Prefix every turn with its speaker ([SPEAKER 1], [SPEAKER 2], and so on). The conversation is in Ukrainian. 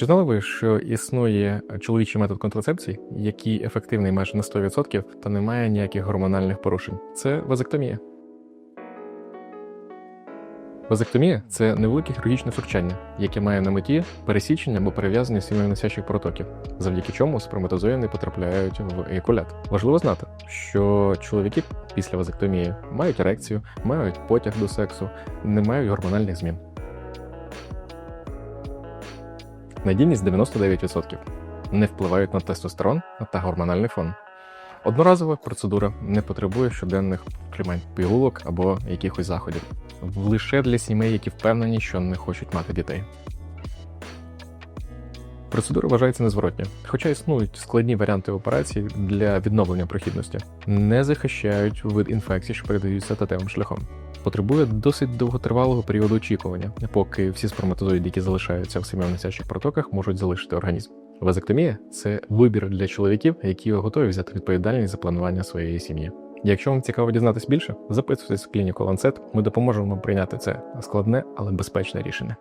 [SPEAKER 1] Чи знали ви, що існує чоловічий метод контрацепції, який ефективний майже на 100% та не має ніяких гормональних порушень? Це вазектомія. Вазектомія це невелике хірургічне втручання, яке має на меті пересічення або перев'язання сімейносячих протоків, завдяки чому сперматозої не потрапляють в еякулят. Важливо знати, що чоловіки після вазектомії мають ерекцію, мають потяг до сексу, не мають гормональних змін. Надійність 99%. Не впливають на тестостерон та гормональний фон. Одноразова процедура не потребує щоденних приймань пігулок або якихось заходів. Лише для сімей, які впевнені, що не хочуть мати дітей. Процедура вважається незворотньою, хоча існують складні варіанти операцій для відновлення прохідності, не захищають від інфекцій, що передаються татевим шляхом. Потребує досить довготривалого періоду очікування, поки всі сперматозоїди, які залишаються в сімейно-носячих протоках, можуть залишити організм. Вазектомія це вибір для чоловіків, які готові взяти відповідальність за планування своєї сім'ї. Якщо вам цікаво дізнатись більше, записуйтесь в клініку Lancet, Ми допоможемо вам прийняти це складне, але безпечне рішення.